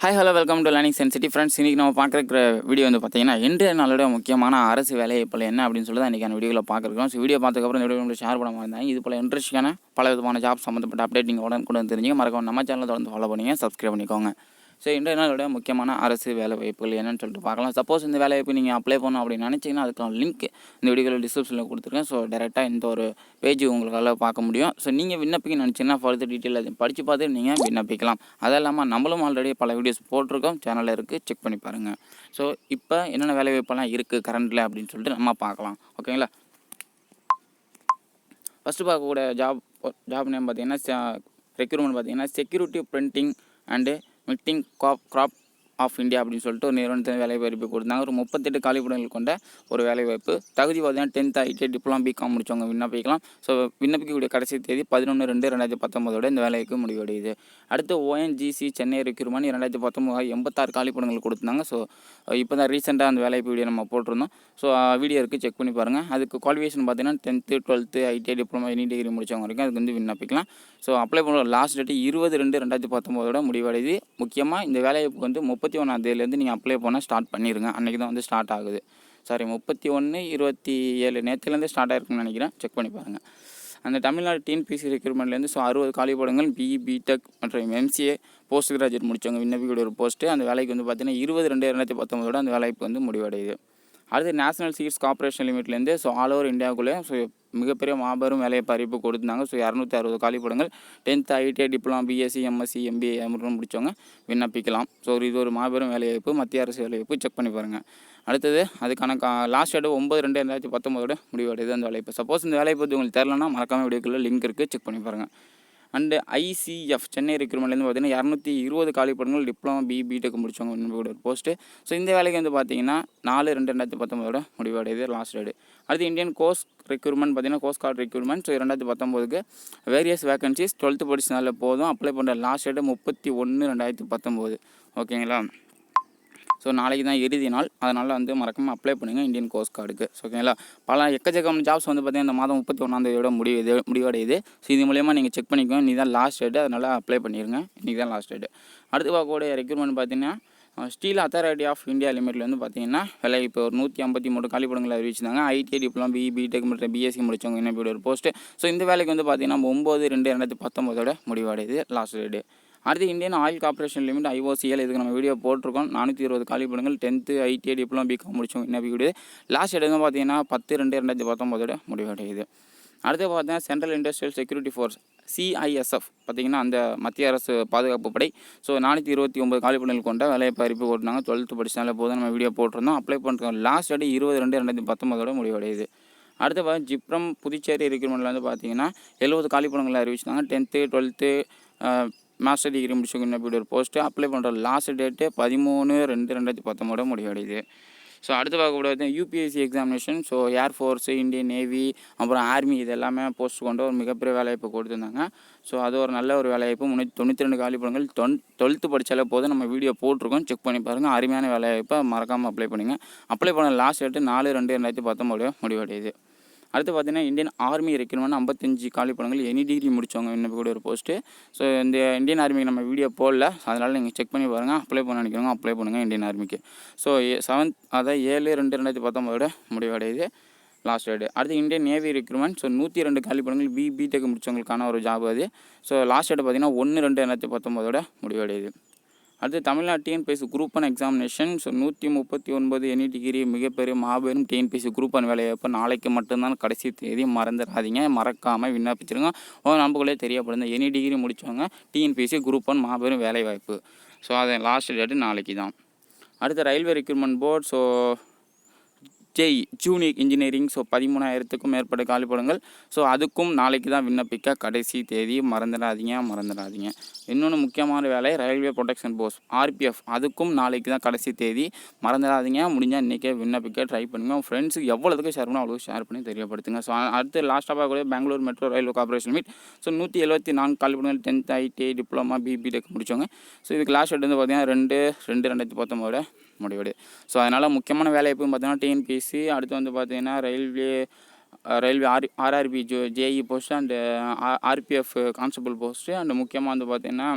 Hi hello welcome to learning sensity friends இன்றைக்கி நம்ம பார்க்குற வீடியோ வந்து பார்த்தீங்கன்னா இன்றைய நாளோட முக்கியமான அரசு வேலை இப்போ என்ன அப்படின்னு சொல்லி தான் இன்றைக்கான வீடியோவில் பார்க்குறோம். ஸோ வீடியோ பார்த்ததுக்கப்புறம் இந்த வீடியோ ஷேர் பண்ண மாதிரி இது போல் இன்ட்ரெஸ்டான பல விதமான ஜாப் சம்மந்தப்பட்ட அப்டேட் நீங்கள் உடனே கூட தெரிஞ்சுங்க மறக்காம நம்ம சேனலில் தொடர்ந்து ஃபாலோ பண்ணிங்க சப்ஸ்கிரைப் பண்ணிக்கோங்க. ஸோ இன்றைய நாளோட முக்கியமான அரசு வேலை வாய்ப்புகள் என்னென்னு சொல்லிட்டு பார்க்கலாம். சப்போஸ் இந்த வேலை வாய்ப்பு நீங்கள் அப்ளை பண்ணணும் அப்படின்னு நினச்சிங்கன்னா அதுக்கான லிங்க் இந்த வீடியோவில் டிஸ்கிரிப்ஷனில் கொடுத்துருக்கேன். ஸோ டேரெக்டாக இந்த ஒரு பேஜ் உங்களால் பார்க்க முடியும். ஸோ நீங்கள் விண்ணப்பிக்க நினச்சிங்கன்னா ஃபர்தர் டீட்டெயில் அதை படித்து பார்த்து நீங்கள் விண்ணப்பிக்கலாம். அது இல்லாமல் நம்மளும் ஆல்ரெடி பல வீடியோஸ் போட்டிருக்கோம். சேனலில் இருக்குது செக் பண்ணி பாருங்கள் ஸோ இப்போ என்னென்ன வேலை வாய்ப்பெல்லாம் இருக்குது கரண்ட்டில் அப்படின்னு சொல்லிட்டு நம்ம பார்க்கலாம். ஓகேங்களா ஃபஸ்ட்டு பார்க்கக்கூடிய ஜாப் ஜாப் நேம் பார்த்தீங்கன்னா ரெக்ரூட்மெண்ட் பார்த்தீங்கன்னா security printing and I think crop crop of India அப்படின்னு சொல்லிட்டு ஒரு நிறுவனத்தில் வேலைவாய்ப்பு கொடுத்தாங்க. ஒரு முப்பத்தெட்டு காலிப்படங்கள் கொண்ட ஒரு வேலை வாய்ப்பு தகுதி பார்த்தீங்கன்னா டென்த் ஐடி டிப்ளமா பிகாம் முடிச்சவங்க விண்ணப்பிக்கலாம். ஸோ விண்ணப்பிக்கக்கூடிய கடைசி தேதி பதினொன்று ரெண்டு ரெண்டாயிரத்தி பத்தொம்போதோட இந்த வேலைக்கு முடிவடையுது. அடுத்து ஓஎன்ஜிசி சென்னை ரெக்யூர்மெண்ட் ரெண்டாயிரத்தி பத்தொம்போது எண்பத்தாறு காலிப்படங்கள் கொடுத்தாங்க. ஸோ இப்போ தான் ரீசெண்டாக அந்த வேலைவாய்ப்பு வீடியோ நம்ம போட்டிருந்தோம். ஸோ வீடியோ இருக்குது செக் பண்ணி பாருங்கள் அதுக்கு குவாலிஃபிகேஷன் பார்த்தீங்கன்னா tenth twelfth ITI diploma any degree முடித்தவங்க வரைக்கும் அதுக்கு வந்து விண்ணப்பிக்கலாம். ஸோ அப்ளை பண்ண லாஸ்ட் டேட்டு இருபது ரெண்டு ரெண்டாயிரத்தி பத்தொம்போதோட முடிவடையுது. முக்கியமாக இந்த வேலைவாய்ப்புக்கு வந்து முப்பத்தி ஒன்றாம் தேதியிலேருந்து நீங்கள் அப்ளை பண்ண ஸ்டார்ட் பண்ணிடுங்க அன்றைக்கி தான் வந்து ஸ்டார்ட் ஆகுது. சாரி முப்பத்தி ஒன்று இருபத்தி ஏழு நேற்றுலேருந்து ஸ்டார்ட் ஆயிருக்குன்னு நினைக்கிறேன். செக் பண்ணி பாருங்கள் அந்த தமிழ்நாடு டிஎன்பிசி ரெக்ரூட்மெண்ட்லேருந்து ஸோ அறுபது காலிப்படங்கள் பிஇ பிடெக் மற்றும் எம்சிஏ போஸ்ட் கிராஜுவேட் முடித்தவங்க விண்ணப்பிக்கூடிய ஒரு போஸ்ட்டு அந்த வேலைக்கு வந்து பார்த்திங்கன்னா இருபது ரெண்டு இரநூத்தி பத்தொம்போதோட அந்த வேலைக்கு வந்து முடிவடையுது. அடுத்து நேஷனல் சீட்ஸ் கார்பரேஷன் லிமிட்லேருந்து ஸோ ஆல் ஓவர் இந்தியாவுக்குள்ளே ஸோ மிகப்பெரிய மாபெரும் வேலையை பறிப்பு கொடுத்தாங்க ஸோ இரநூத்தி அறுபது காலிப்படங்கள் tenth ITI diploma BSc MSc MBA மற்றும் முடித்தவங்க விண்ணப்பிக்கலாம். ஸோ இது ஒரு மாபெரும் வேலைவாய்ப்பு மத்திய அரசு வேலைவாய்ப்பு செக் பண்ணி பாருங்கள் அடுத்தது அதுக்கான கா லாஸ்ட் டேட் ஒம்பது ரெண்டு ரெண்டாயிரத்தி பத்தொம்போதோட முடிவடையுது அந்த வேலைவாய்ப்பு. சப்போஸ் இந்த வேலைவாய்ப்பு பற்றி உங்களுக்கு தெரிலனா மறக்காமல் வீடியோக்குள்ளே லிங்க் இருக்குது செக் பண்ணி பாருங்கள் அண்டு ஐசிஎஃப் சென்னை ரெக்ரூட்மெண்ட்லேருந்து பார்த்தீங்கன்னா இரநூத்தி இருபது காலிப்படங்கள் டிப்ளமோ பி பிடெக் முடிச்சவங்க கூட ஒரு போஸ்ட்டு ஸோ இந்த வேலைக்கு வந்து பார்த்தீங்கன்னா நாலு ரெண்டு ரெண்டாயிரத்தி பத்தொம்போதோட முடிவடையுது லாஸ்ட் டேட் அடுத்து இந்தியன் கோஸ்ட் ரெக்ரூட்மெண்ட் பார்த்தீங்கன்னா கோஸ்ட் கார்டு ரெக்ரூட்மெண்ட் ஸோ ரெண்டாயிரத்தி பத்தொம்போதுக்கு வேரியஸ் வேகன்சிஸ் டுவெல்த்து படிச்சனால போதும். அப்ளை பண்ணுற லாஸ்ட் டேட்டு முப்பத்தி ஒன்று ரெண்டாயிரத்தி பத்தொம்போது. ஓகேங்களா ஸோ நாளைக்கு தான் இறுதி நாள். அதனால் வந்து மறக்காமல் அப்ளை பண்ணுங்கள் இந்தியன் கோஸ்ட் கார்டுக்கு ஸோ ஓகேங்களா பல எக்கச்சக்கம் ஜாப்ஸ் வந்து பார்த்திங்கன்னா இந்த மாதம் முப்பத்தி ஒன்றாந்தேதியோட முடிவு முடிவடையுது. ஸோ இது மூலயமா நீங்கள் செக் பண்ணிக்கோங்க. நீ தான் லாஸ்ட் டேட் அதனால் அப்ளை பண்ணிடுங்க இன்றைக்கி தான் லாஸ்ட் டேட்டு அடுத்து பார்க்கக்கூடிய ரெக்ரூட்மெண்ட் பார்த்தீங்கன்னா ஸ்டீல் அத்தாரிட்டி ஆஃப் இந்தியா லிமிட்டில் வந்து பார்த்தீங்கன்னா விலை இப்போ ஒரு நூற்றி ஐம்பத்தி மூணு காலிப்படங்களை அறிவிச்சிருந்தாங்க. ஐடிஐ டிப்ளம் பிஇ பிடெக் மற்றும் பிஎஸ்சி முடிச்சவங்க என்ன ஒரு போஸ்ட்டு ஸோ இந்த வேலைக்கு வந்து பார்த்தீங்கன்னா ஒம்பது ரெண்டு ரெண்டாயிரத்தி பத்தொம்போதோட முடிவடையுது. லாஸ்ட் டேட்டு அடுத்து Indian oil corporation limit IOCL இதுக்கு நம்ம வீடியோ போட்டிருக்கோம். நானூற்றி இருபது காலிப்படங்கள் டென்த்து ஐடிஐ டிப்ளமோ பிகாம் முடிச்சோம். என்ன வீடியோ லாஸ்ட் எடுத்து பார்த்தீங்கன்னா பத்து ரெண்டு ரெண்டாயிரத்தி பத்தொம்போதோட முடிவடையுது. அடுத்து பார்த்தீங்கன்னா central industrial security force CISF பார்த்திங்கன்னா அந்த மத்திய அரசு பாதுகாப்பு படை. ஸோ நானூற்றி இருபத்தி ஒம்பது காலிப்படங்கள் கொண்ட வேலையை அறிவிப்பு போட்டிருந்தாங்க. டுவெல்த்து படிச்சனால போதும் நம்ம வீடியோ போட்டிருந்தோம். அப்ளை பண்ணுறோம் லாஸ்ட் டேட் இருபது ரெண்டு ரெண்டாயிரத்தி பத்தொம்போதோட முடிவடையுது. அடுத்து பார்த்து ஜிப்ரம் புதுச்சேரி ரெக்ரூட்மெண்ட்டில் வந்து பார்த்தீங்கன்னா எழுபது காலிப்படங்களை அறிவிச்சிட்டாங்க டென்த்து டுவெல்த்து மாஸ்டர் டிகிரி முடிச்சுக்கணும் அப்படி ஒரு போஸ்ட்டு அப்ளை பண்ணுற லாஸ்ட் டேட்டு பதிமூணு ரெண்டு ரெண்டாயிரத்தி பத்தொம்போட முடிவடையுது. ஸோ அடுத்து பார்க்கக்கூடாது UPSC examination so air force Indian navy அப்புறம் ஆர்மி இது எல்லாமே போஸ்ட் கொண்டு ஒரு மிகப்பெரிய வேலைவாய்ப்பு கொடுத்துருந்தாங்க. ஸோ அது ஒரு நல்ல ஒரு வேலைவாய்ப்பு. முன்னூற்றி தொண்ணூற்றி ரெண்டு காலிப்படங்கள் டொன் டுவெல்த்து படித்தாலே போதும். நம்ம வீடியோ போட்டிருக்கோம். செக் பண்ணி பாருங்கள் அருமையான வேலைவாய்ப்பை மறக்காமல் அப்ளை பண்ணுங்கள் அப்ளை பண்ண லாஸ்ட் டேட்டு நாலு ரெண்டு ரெண்டாயிரத்தி பத்தொம்போது முடிவடையுது. அடுத்து பார்த்தீங்கன்னா இந்தியன் ஆர்மி ரெக்ரூட்மெண்ட் ஐம்பத்தஞ்சு காலி படங்கள் எனி டிகிரி முடித்தவங்க விண்ணப்பக்கூடிய ஒரு போஸ்ட்டு ஸோ இந்த இந்தியன் ஆர்மிக்கு நம்ம வீடியோ போடல. அதனால் நீங்கள் செக் பண்ணி பாருங்கள் அப்ளை பண்ண நினைக்கிறவங்க அப்ளை பண்ணுங்கள் இந்தியன் ஆர்மிக்கு ஸோ செவன்த் அதான் ஏழு ரெண்டு ரெண்டாயிரத்தி பத்தொம்போதோட முடிவடையுது. லாஸ்ட் டேட் அடுத்து இந்தியன் நேவி ரெக்ரூட்மெண்ட் ஸோ நூற்றி ரெண்டு காலி படங்கள் பி பிடெக் முடித்தவங்களுக்கான ஒரு ஜாப் அது. ஸோ லாஸ்ட் டேட் பார்த்தீங்கன்னா ஒன்று ரெண்டு ரெண்டாயிரத்தி பத்தொம்போதோட முடிவடையுது. அடுத்து Tamil Nadu TNPSC group one examination so நூற்றி முப்பத்தி ஒன்பது எனி டிகிரி மிகப்பெரிய மாபெரும் டிஎன்பிஎஸ்சி குரூப் ஒன் வேலைவாய்ப்பு நாளைக்கு மட்டும்தான் கடைசி தேதி மறந்துடாதீங்க மறக்காமல் விண்ணப்பிச்சிருங்க. ஓ நம்பக்குள்ளே தெரியப்படுது எனி டிகிரி முடித்தவங்க டிஎன்பிஎஸ்சி குரூப் ஒன் மாபெரும் வேலைவாய்ப்பு. ஸோ அது லாஸ்ட் டேட்டு நாளைக்கு தான் அடுத்து railway recruitment board so Jai junior engineering so பதிமூணாயிரத்துக்கும் மேற்பட்ட காலிப்படங்கள். ஸோ அதுக்கும் நாளைக்கு தான் விண்ணப்பிக்க கடைசி தேதி. மறந்துடாதீங்க மறந்துடாதீங்க. இன்னொன்று முக்கியமான வேலை ரயில்வே ப்ரொடெக்ஷன் போர்ஸ் ஆர்பிஎஃப் அதுக்கும் நாளைக்கு தான் கடைசி தேதி. மறந்துடாதீங்க முடிஞ்சால் இன்றைக்கே விண்ணப்பிக்க ட்ரை பண்ணுங்கள் உங்கள் ஃப்ரெண்ட்ஸுக்கு எவ்வளோதுக்கு ஷேர் பண்ணணும் அவ்வளோ ஷேர் பண்ணி தெரியப்படுத்துங்க. ஸோ அடுத்து லாஸ்ட்டாக பார்க்கக்கூடிய Bangalore metro railway corporation meet so நூற்றி எழுபத்தி நான்கு காலிப்படங்கள் டென்த் ஐடி டிப்ளமா பிபிடெக் முடித்தவங்க ஸோ இதுக்கு லாஸ்ட் டேட் வந்து பார்த்தீங்கன்னா ரெண்டு ரெண்டு ரெண்டாயிரத்தி பத்தொம்போது முடிவெடு ஸோ அதனால் முக்கியமான வேலை எப்பவும் பார்த்தீங்கன்னா டிஎன்பிஎஸ்சி அடுத்து வந்து பார்த்தீங்கன்னா railway railway R RRB Joe JE post and RPF constable post and முக்கியமாக வந்து பார்த்தீங்கன்னா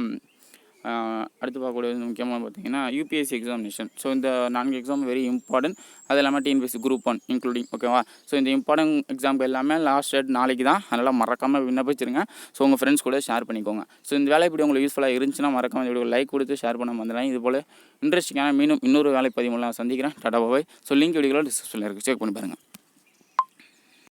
அடுத்து பார்க்கக்கூடிய முக்கியமாக பார்த்தீங்கன்னா யூபிஎஸ்சி எக்ஸாமினேஷன் ஸோ இந்த நான்கு எக்ஸாம் வெரி இம்பார்ட்டன்ட் அது இல்லாமல் டிஎன்பிஎஸ்சி குரூப் ஒன் இன்க்ளூடிங் ஓகேவா ஸோ இந்த இம்பார்ட்டன்ட் எக்ஸாம்க்கு எல்லாமே லாஸ்ட் டேட் நாளைக்கு தான். அதனால் மறக்காமல் விண்ணப்பிச்சிருங்க. ஸோ உங்கள் ஃப்ரெண்ட்ஸ் கூட ஷேர் பண்ணிக்கோங்க. ஸோ இந்த வேலை இப்படி உங்களுக்கு யூஸ்ஃபுல்லாக இருந்துச்சுன்னா மறக்காம இந்த வீடியோ லைக் கொடுத்து ஷேர் பண்ண வந்துடுறேன் இது போல் இன்ட்ரெஸ்டிங்கான மீண்டும் இன்னொரு வேலை பதிவு நான் சந்திக்கிறேன். டாடா ஸோ லிங்க் வீடியோவில் டிஸ்கிரிப்ஷனில் இருக்குது செக் பண்ணி பாருங்கள்